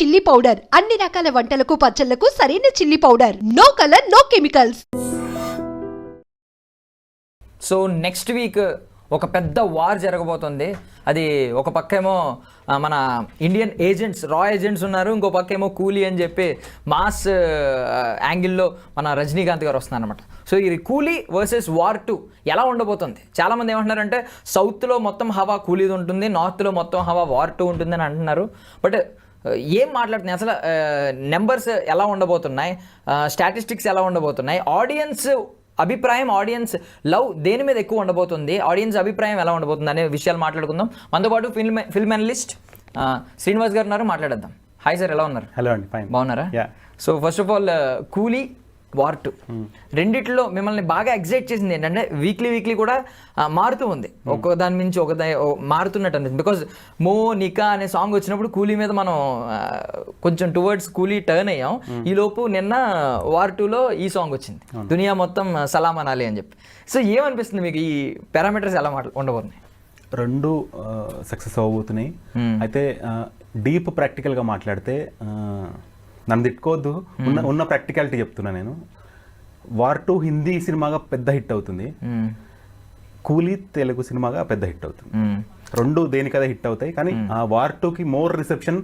Chilli powder అన్ని రకాల వంటలకు పచ్చళ్ళకు సరైన chilli powder no colour no chemicals so next week ఒక పెద్ద వార్ జరగబోతుంది. అది ఒక పక్కేమో మన ఇండియన్ ఏజెంట్స్ రా ఏజెంట్స్ ఉన్నారు. ఇంకో పక్కేమో కూలీ అని చెప్పి మాస్ యాంగిల్లో మన రజనీకాంత్ గారు వస్తున్నారనమాట సో ఇది కూలీ వర్సెస్ వార్ టూ ఎలా ఉండబోతుంది? చాలామంది ఏమంటున్నారంటే సౌత్లో మొత్తం హవా కూలీది ఉంటుంది నార్త్లో మొత్తం హవా వార్ టూ ఉంటుంది అని అంటున్నారు. బట్ ఏం మాట్లాడుతున్నాయి? అసలు నెంబర్స్ ఎలా ఉండబోతున్నాయి? స్టాటిస్టిక్స్ ఎలా ఉండబోతున్నాయి? ఆడియన్స్ అభిప్రాయం ఆడియన్స్ లవ్ దేని మీద ఎక్కువ ఉండబోతుంది? ఆడియన్స్ అభిప్రాయం ఎలా ఉండబోతుంది అనే విషయాలు మాట్లాడుకుందాం. మనతో పాటు ఫిల్మ్ ఫిల్మ్ అనలిస్ట్ శ్రీనివాస్ గారు ఉన్నారు. మాట్లాడేద్దాం. హాయ్ సార్ ఎలా ఉన్నారు? హలో అండి ఫైన్ బాగున్నారా? Yeah so first of all Coolie war two. రెండిట్లో మిమ్మల్ని బాగా ఎగ్జైట్ చేసింది ఏంటంటే వీక్లీ వీక్లీ కూడా మారుతూ ఉంది. ఒక్కో దాని నుంచి ఒక మారుతున్నట్టు అనిపిస్తుంది. బికాజ్ మో నికా అనే సాంగ్ వచ్చినప్పుడు కూలీ మీద మనం కొంచెం టువర్డ్స్ కూలీ టర్న్ అయ్యాం. ఈ లోపు నిన్న వార్ టూలో ఈ సాంగ్ వచ్చింది. దునియా మొత్తం సలాం అనాలి అని చెప్పి. సో ఏమనిపిస్తుంది మీకు ఈ పారామీటర్స్ ఎలా మాట్లా ఉండబోతున్నాయి? రెండు సక్సెస్ అవ్వబోతున్నాయి. అయితే డీప్ ప్రాక్టికల్గా మాట్లాడితే నన్ను తిట్టుకోవద్దు. ఉన్న ఉన్న ప్రాక్టికాలిటీ చెప్తున్నా నేను. వార్ టూ హిందీ సినిమాగా పెద్ద హిట్ అవుతుంది. మ్మ్. కూలీ తెలుగు సినిమాగా పెద్ద హిట్ అవుతుంది. మ్మ్. రెండు దేనికదే హిట్ అవుతాయి కానీ ఆ వార్ టూకి మోర్ రిసెప్షన్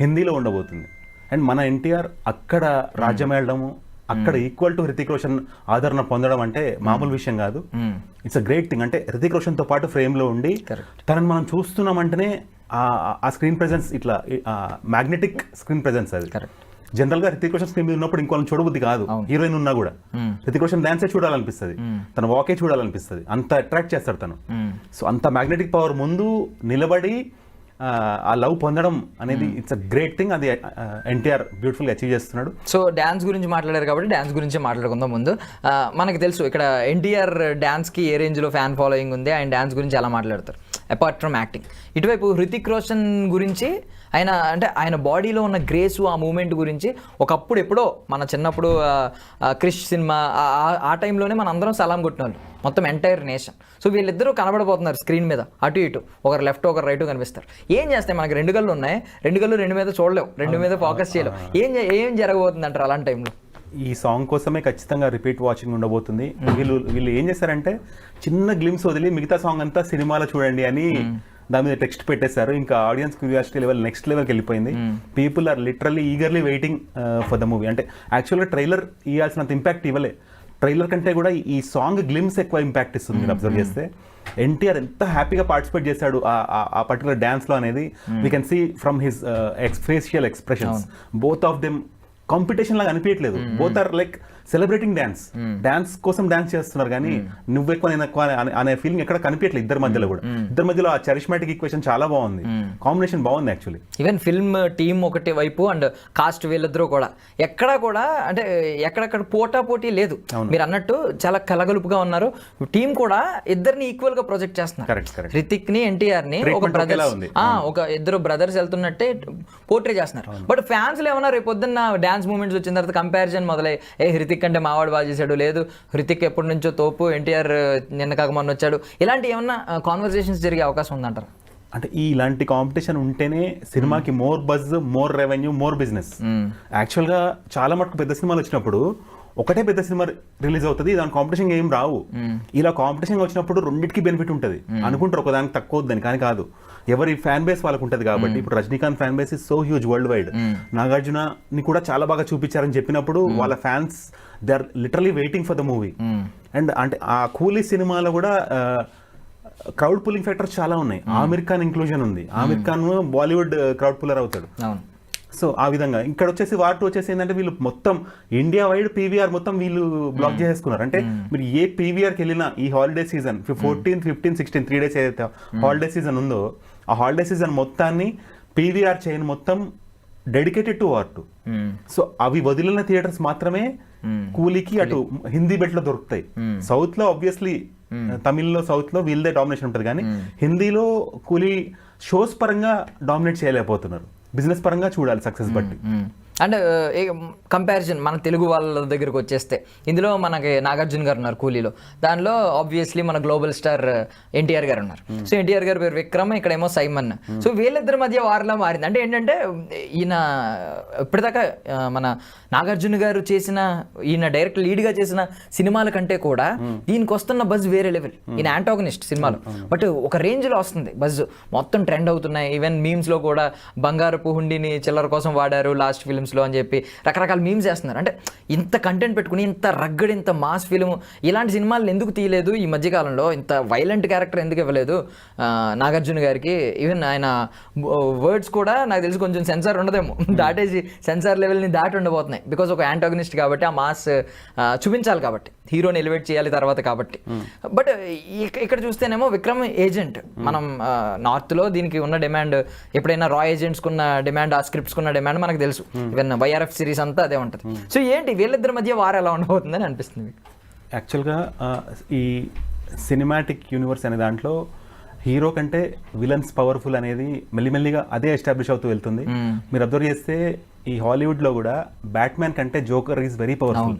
హిందీలో ఉండబోతుంది. అండ్ మన ఎన్టీఆర్ అక్కడ రాజ్యం వెళ్ళడము అక్కడ ఈక్వల్ టు హృతిక్ రోషన్ ఆదరణ పొందడం అంటే మామూలు విషయం కాదు. ఇట్స్ అ గ్రేట్ థింగ్ అంటే హృతిక్ రోషన్తో పాటు ఫ్రేమ్లో ఉండి. తనని మనం చూస్తున్నామంటేనే ఆ- ఆ స్క్రీన్ ప్రెజెన్స్ ఇట్లా మ్యాగ్నెటిక్ స్క్రీన్ ప్రెజెన్స్ అది. Correct. జనరల్గా హృతిక్ రోషన్ స్క్రీన్ మీద ఉన్నప్పుడు ఇంకోళ్ళని చూడబుద్ధి కాదు. హీరోయిన్ ఉన్నా కూడా. హృతిక్ రోషన్ డాన్సే చూడాలనిపిస్తుంది. తన వాకే చూడాలనిపిస్తుంది. అంత అట్రాక్ట్ చేస్తాడు తను. సో అంత మ్యాగ్నెటిక్ పవర్ ముందు నిలబడి ఆ, లవ్ పొందడం అనేది ఇట్స్ అ గ్రేట్ థింగ్. అది ఎన్టీఆర్ బ్యూటిఫుల్ అచీవ్ చేస్తున్నాడు. సో డ్యాన్స్ గురించి మాట్లాడారు కాబట్టి డ్యాన్స్ గురించి మాట్లాడుకుందాం ముందు. మనకి తెలుసు ఇక్కడ ఎన్టీఆర్ డ్యాన్స్కి ఏ రేంజ్లో ఫ్యాన్ ఫాలోయింగ్ ఉంది? ఆయన డ్యాన్స్ గురించి ఎలా మాట్లాడతారు? అపార్ట్ ఫ్రమ్ యాక్టింగ్ ఇటువైపు హృతిక్ రోషన్ గురించి ఆయన అంటే ఆయన బాడీలో ఉన్న గ్రేసు ఆ మూమెంట్ గురించి ఒకప్పుడు ఎప్పుడో మన చిన్నప్పుడు క్రిష్ సినిమా ఆ- టైంలోనే మన అందరం సలాం కొట్టిన వాళ్ళు మొత్తం ఎంటైర్ నేషన్. సో వీళ్ళిద్దరూ కనబడబోతున్నారు స్క్రీన్ మీద. అటు ఇటు. ఒకరు లెఫ్ట్ ఒకరు రైట్ కనిపిస్తారు. ఏం చేస్తాయి మనకి? రెండు కళ్ళు ఉన్నాయి. రెండు కళ్ళు రెండు మీద చూడలేవు. రెండు మీద ఫోకస్ చేయలేవు. ఏం ఏం జరగబోతుంది అంటారు అలాంటి టైంలో? ఈ సాంగ్ కోసమే ఖచ్చితంగా రిపీట్ వాచింగ్ ఉండబోతుంది. వీళ్ళు వీళ్ళు ఏం చేశారంటే చిన్న గ్లిమ్స్ వదిలి మిగతా సాంగ్ అంతా సినిమాలో చూడండి అని దాని మీద టెక్స్ట్ పెట్టేశారు. ఇంకా ఆడియన్స్ క్యూరియాసిటీ లెవెల్ నెక్స్ట్ లెవెల్కి వెళ్ళిపోయింది. People are literally eagerly waiting for the movie అంటే యాక్చువల్గా ట్రైలర్ ఇవ్వాల్సినంత ఇంపాక్ట్ ఇవ్వలే. ట్రైలర్ కంటే కూడా ఈ సాంగ్ గ్లిమ్స్ ఎక్కువ ఇంపాక్ట్ ఇస్తుంది మీరు అబ్జర్వ్ చేస్తే. ఎన్టీఆర్ ఎంత హ్యాపీగా పార్టిసిపేట్ చేశాడు ఆ- పర్టికులర్ డాన్స్లో అనేది. We can see from his facial expressions both of them competition లాగా అనిపించట్లేదు both are like celebrating dance dance కోసం డాన్స్ చేస్తున్నారు కానీ నువ్వు ఎక్కువ నేను ఎక్కువ అనే- ఫీలింగ్ ఎక్కడ కనిపించట్లేదు ఇద్దరు మధ్యలో కూడా. ఇద్దరు మధ్యలో ఆ చరిష్మాటిక్ ఈక్వేషన్ చాలా బాగుంది. కాంబినేషన్ బాగుంది యాక్చువల్లీ ఈవెన్ ఫిల్మ్ టీమ్ ఒకటి వైపు అండ్ కాస్ట్ వీళ్ళిద్దరూ కూడా. ఎక్కడా కూడా అంటే ఎక్కడెక్కడ పోటా పోటీ లేదు. మీరు అన్నట్టు చాలా కలగలుపుగా ఉన్నారు. టీం కూడా ఇద్దరిని ఈక్వల్గా ప్రొజెక్ట్ చేస్తున్నారు. రితిక్ని ఎన్టీఆర్ని ఒక బ్రదర్స్. ఒక ఇద్దరు బ్రదర్స్ వెళ్తున్నట్టే పోర్ట్రే చేస్తున్నారు. బట్ ఫ్యాన్స్ ఏమన్నా రేపు పొద్దున్న డాన్స్ మూమెంట్స్ వచ్చిన తర్వాత కంపారిజన్ మొదలై ఏ హృతిక్ అంటే మావాడు బాగా చేశాడు. లేదు హృతిక్ ఎప్పటి నుంచో తోపు ఎన్టీఆర్ నిన్న కాక మొన్న వచ్చాడు. ఇలాంటి ఏమన్నా కాన్వర్సేషన్స్ జరిగే అవకాశం ఉందంటారు? అంటే ఈ ఇలాంటి కాంపిటీషన్ ఉంటేనే సినిమాకి more buzz more revenue more business యాక్చువల్గా చాలా మటుకు పెద్ద సినిమాలు వచ్చినప్పుడు ఒకటే పెద్ద సినిమా రిలీజ్ అవుతుంది దాని కాంపిటీషన్ ఏం రావు. ఇలా కాంపిటీషన్ వచ్చినప్పుడు రెండింటికి బెనిఫిట్ ఉంటుంది. అనుకుంటారు ఒకదానికి తక్కువ వద్దని కానీ కాదు. ఎవరి ఫ్యాన్ బేస్ వాళ్ళకు ఉంటుంది కాబట్టి ఇప్పుడు Rajinikanth fan base is so huge worldwide Nagarjuna ని కూడా చాలా బాగా చూపించారని చెప్పినప్పుడు వాళ్ళ fans they are literally waiting for the movie and అంటే ఆ కూలీ సినిమాలో కూడా క్రౌడ్ పుల్లింగ్ ఫ్యాక్టర్స్ చాలా ఉన్నాయి. ఆమిర్ ఖాన్ ఇంక్లూజన్ ఉంది. ఆమిర్ ఖాన్ బాలీవుడ్ క్రౌడ్ పుల్లర్ అవుతాడు. అవును. సో ఆ విధంగా. ఇక్కడ వచ్చేసి వార్ టూ వచ్చేసి ఏంటంటే వీళ్ళు మొత్తం ఇండియా వైడ్ పీవీఆర్ మొత్తం వీళ్ళు బ్లాక్ చేసేసుకున్నారు. అంటే మీరు ఏ పీవీఆర్కి వెళ్ళినా ఈ holiday season fourteen fifteen sixteen three days ఏదైతే హాలిడే సీజన్ ఉందో ఆ హాలిడే సీజన్ మొత్తాన్ని పీవీఆర్ చైన్ మొత్తం dedicated to war two so అవి వదిలిన థియేటర్స్ మాత్రమే కూలీకి అటు హిందీ బెట్లో దొరుకుతాయి. సౌత్లో ఆబ్వియస్లీ తమిళ్ళో సౌత్లో వీళ్ళదే డామినేషన్ ఉంటుంది కానీ హిందీలో కూలీ షోస్ పరంగా డామినేట్ చేయలేకపోతున్నారు. బిజినెస్ పరంగా చూడాలి సక్సెస్ బట్టి. అండ్ కంపారిజన్ మన తెలుగు వాళ్ళ దగ్గరకు వచ్చేస్తే ఇందులో మనకి నాగార్జున గారు ఉన్నారు కూలీలో. దానిలో ఆబ్వియస్లీ మన గ్లోబల్ స్టార్ ఎన్టీఆర్ గారు ఉన్నారు. సో ఎన్టీఆర్ గారి పేరు విక్రమ్ ఇక్కడేమో సైమన్. సో వీళ్ళిద్దరి మధ్య వారిలా మారింది. అంటే ఏంటంటే ఈయన ఇప్పటిదాకా మన నాగార్జున గారు చేసిన ఈయన డైరెక్ట్ లీడ్గా చేసిన సినిమాల కంటే కూడా దీనికి వస్తున్న బజ్ వేరే లెవెల్ ఈయన యాంటాగనిస్ట్ సినిమాలో. బట్ ఒక రేంజ్లో వస్తుంది బజ్ మొత్తం ట్రెండ్ అవుతున్నాయి. ఈవెన్ మీమ్స్లో కూడా బంగారపు హుండీని చిల్లర కోసం వాడారు లాస్ట్ ఫిల్మ్స్లో అని చెప్పి రకరకాల మీమ్స్ చేస్తున్నారు అంటే ఇంత కంటెంట్ పెట్టుకుని ఇంత రగ్గడి ఇంత మాస్ ఫిల్మ్ ఇలాంటి సినిమాలను ఎందుకు తీయలేదు? ఈ మధ్యకాలంలో ఇంత వైలెంట్ క్యారెక్టర్ ఎందుకు ఇవ్వలేదు? నాగార్జున గారికి ఈవెన్ ఆయన వర్డ్స్ కూడా నాకు తెలిసి కొంచెం సెన్సార్ ఉండదేమో. దాటేసి సెన్సార్ లెవెల్ని దాటి ఉండబోతున్నాయి. బికాజ్ ఒక యాంటాగనిస్ట్ కాబట్టి ఆ మాస్ చూపించాలి కాబట్టి. హీరోని ఎలివేట్ చేయాలి తర్వాత కాబట్టి. బట్ ఇక్కడ చూస్తేనేమో విక్రమ్ ఏజెంట్ మనం నార్త్లో దీనికి ఉన్న డిమాండ్ ఎప్పుడైనా రా ఏజెంట్స్కి ఉన్న డిమాండ్ ఆ స్క్రిప్ట్స్కి ఉన్న డిమాండ్ మనకు తెలుసు. ఈవెన్ వైఆర్ఎఫ్ సిరీస్ అంతా అదే ఉంటుంది. సో ఏంటి వీళ్ళిద్దరి మధ్య వారు ఎలా ఉండబోతుందని అనిపిస్తుంది మీకు? యాక్చువల్గా ఈ సినిమాటిక్ యూనివర్స్ అనే దాంట్లో హీరో కంటే విలన్స్ పవర్ఫుల్ అనేది మెల్లిమెల్లిగా అదే ఎస్టాబ్లిష్ అవుతూ వెళ్తుంది. మీరు అబ్జర్వ్ చేస్తే ఈ హాలీవుడ్లో కూడా బ్యాట్మ్యాన్ కంటే జోకర్ ఈజ్ వెరీ పవర్ఫుల్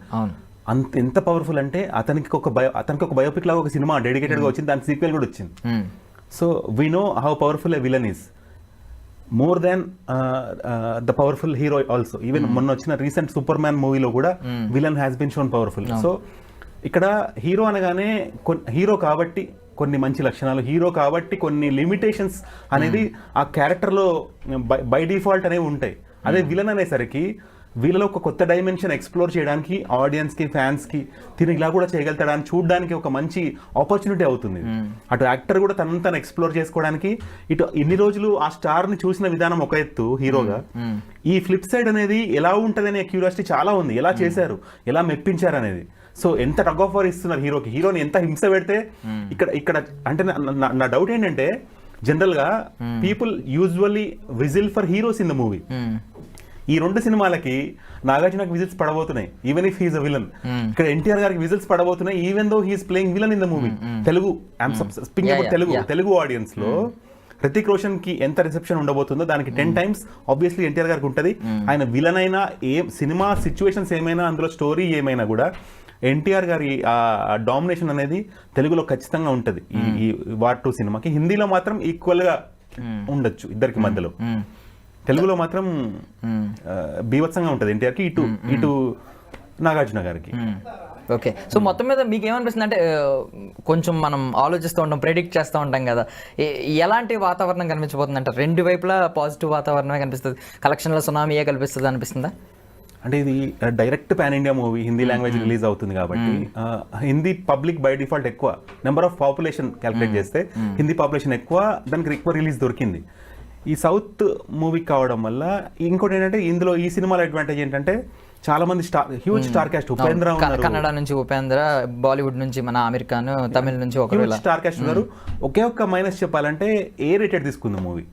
అంత ఎంత పవర్ఫుల్ అంటే అతనికి ఒక బయో అతనికి ఒక బయోపిక్ లాగా ఒక సినిమా డెడికేటెడ్గా వచ్చింది దాని సీక్వెల్ కూడా వచ్చింది. So we know how powerful a villain is more than the powerful hero also even మొన్న వచ్చిన రీసెంట్ సూపర్ మ్యాన్ మూవీలో కూడా villain has been shown powerful so ఇక్కడ హీరో అనగానే హీరో కాబట్టి కొన్ని మంచి లక్షణాలు హీరో కాబట్టి కొన్ని లిమిటేషన్స్ అనేది ఆ క్యారెక్టర్లో బై డిఫాల్ట్ అనేవి ఉంటాయి. అదే విలన్ అనేసరికి వీళ్ళలో ఒక కొత్త డైమెన్షన్ ఎక్స్ప్లోర్ చేయడానికి ఆడియన్స్కి ఫ్యాన్స్కి తిని ఇలా కూడా చేయగలుగుతాడా అని చూడడానికి ఒక మంచి ఆపర్చునిటీ అవుతుంది. ఇది. అటు యాక్టర్ కూడా తనను తను ఎక్స్ప్లోర్ చేసుకోవడానికి ఇటు ఇన్ని రోజులు ఆ స్టార్ని చూసిన విధానం ఒక ఎత్తు హీరోగా. ఈ ఫ్లిప్ సైడ్ అనేది ఎలా ఉంటది అనే క్యూరియాసిటీ చాలా ఉంది. ఎలా చేశారు? ఎలా మెప్పించారు అనేది సో ఎంత టగ్ ఆఫ్ వార్ ఇస్తున్నారు హీరోకి? హీరోని ఎంత హింస పెడితే ఇక్కడ ఇక్కడ అంటే నా- డౌట్ ఏంటంటే జనరల్గా people usually whistle for heroes in the movie. ఈ రెండు సినిమాలకి నాగార్జునకి whistles పడబోతున్నాయి even if he's a villain ఇక్కడ ఎన్టీఆర్ గారికి whistles పడబోతున్నాయి even though he's playing villain in the movie Telugu Yeah, yeah, Telugu. Telugu ఆడియన్స్లో Hrithik రోషన్కి ఎంత రిసెప్షన్ ఉండబోతుందో దానికి టెన్ టైమ్స్ ఆబ్వియస్లీ ఎన్టీఆర్ గారికి ఉంటది. ఆయన విలన్ అయినా ఏ సినిమా సిచ్యువేషన్స్ ఏమైనా అందులో స్టోరీ ఏమైనా కూడా ఎన్టీఆర్ గారి ఆ డామినేషన్ అనేది తెలుగులో ఖచ్చితంగా ఉంటది. ఈ వార్ టూ సినిమాకి. హిందీలో మాత్రం ఈక్వల్గా ఉండొచ్చు ఇద్దరికి మధ్యలో. తెలుగులో మాత్రం బీభత్సంగా ఉంటుంది ఎన్టీఆర్కి ఇటు ఇటు నాగార్జున గారికి. ఓకే. సో మొత్తం మీద మీకు ఏమనిపిస్తుంది అంటే కొంచెం మనం ఆలోచిస్తూ ఉంటాం ప్రెడిక్ట్ చేస్తూ ఉంటాం కదా. ఎలాంటి వాతావరణం కనిపించబోతుంది అంటే రెండు వైపులా పాజిటివ్ వాతావరణమే కనిపిస్తుంది. కలెక్షన్లో సునామీయే కనిపిస్తుంది అనిపిస్తుందా? అంటే ఇది direct pan India movie Hindi language release అవుతుంది కాబట్టి హిందీ పబ్లిక్ బై డిఫాల్ట్ ఎక్కువ నెంబర్ ఆఫ్ పాపులేషన్ క్యాలిక్యులేట్ చేస్తే హిందీ పాపులేషన్ ఎక్కువ దానికి ఎక్కువ రిలీజ్ దొరికింది. ఈ సౌత్ మూవీ కావడం వల్ల ఇంకోటి ఏంటంటే ఇందులో ఈ సినిమాలో అడ్వాంటేజ్ ఏంటంటే చాలా మంది star huge star cast Upendra Kannada నుంచి ఉపేంద్ర బాలీవుడ్ నుంచి మన అమెరికాను తమిళ నుంచి ఇలా స్టార్ కాస్ట్ ఉన్నారు. ఒకే ఒక్క మైనస్ చెప్పాలంటే ఏ రేటెడ్ తీసుకుంది మూవీ.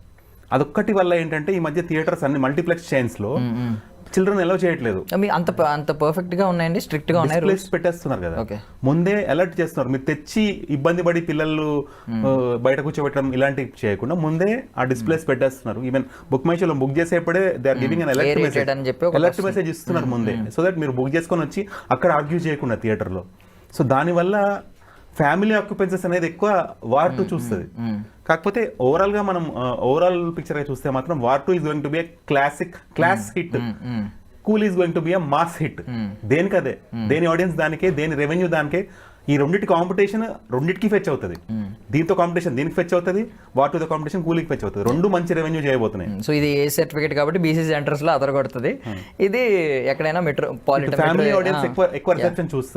అదొక్కటి వల్ల ఏంటంటే ఈ మధ్య థియేటర్స్ అన్ని మల్టీప్లెక్స్ చైన్స్లో చిల్డ్రన్ ఎలా చేయట్లేదు. మీ అంత అంత పర్ఫెక్ట్గా ఉన్నాయండి స్ట్రిక్ట్గా ఉన్నాయి డిస్ప్లేస్ పెట్టేస్తున్నారు కదా. ముందే అలర్ట్ చేస్తున్నారు. మీరు తెచ్చి ఇబ్బంది పడి పిల్లలు బయట కూర్చోబెట్టడం ఇలాంటివి చేయకుండా ముందే ఆ డిస్ప్లేస్ పెట్టేస్తున్నారు. ఈవెన్ బుక్ మై షోలో book చేసేప్పుడే they are giving alert Aerated message అని చెప్పి అలర్ట్ మెసేజ్ ఇస్తున్నారు ముందే. సో దట్ మీరు బుక్ చేసుకొని వచ్చి అక్కడ ఆర్గ్యూ చేయకుండా థియేటర్లో సో దానివల్ల ఫ్యామిలీ ఆక్యుపెన్సెస్ అనేది ఎక్కువ వార్ టూ చూస్తుంది. కాకపోతే ఓవరాల్గా మనం ఓవరాల్ పిక్చర్గా చూస్తే మాత్రం war two is going to be classic class hit Coolie is going to be a mass hit దేనికి అదే దేని ఆడియన్స్ దానికే? దేని రెవెన్యూ దానికే? ఈ రెండింటి కాంపిటీషన్ రెండింటికి ఫెచ్ అవుతుంది. దీంతో కాంపిటీషన్ దీనికి ఫెచ్ అవుతుంది వార్ టు ద కాంపిటీషన్ కూలీకి ఫెచ్ అవుతుంది. రెండు మంచి రెవెన్యూ చేయబోతున్నాయి. సో ఇది ఏ సర్టిఫికేట్ కాబట్టి బీసీ సెంటర్స్లో అదరగొడుతుంది. ఇది ఎక్కడైనా మెట్రో ఫ్యామిలీ ఆడియన్స్ ఎక్కువ ఎక్కువ రిసెప్షన్ చూస్తుంది.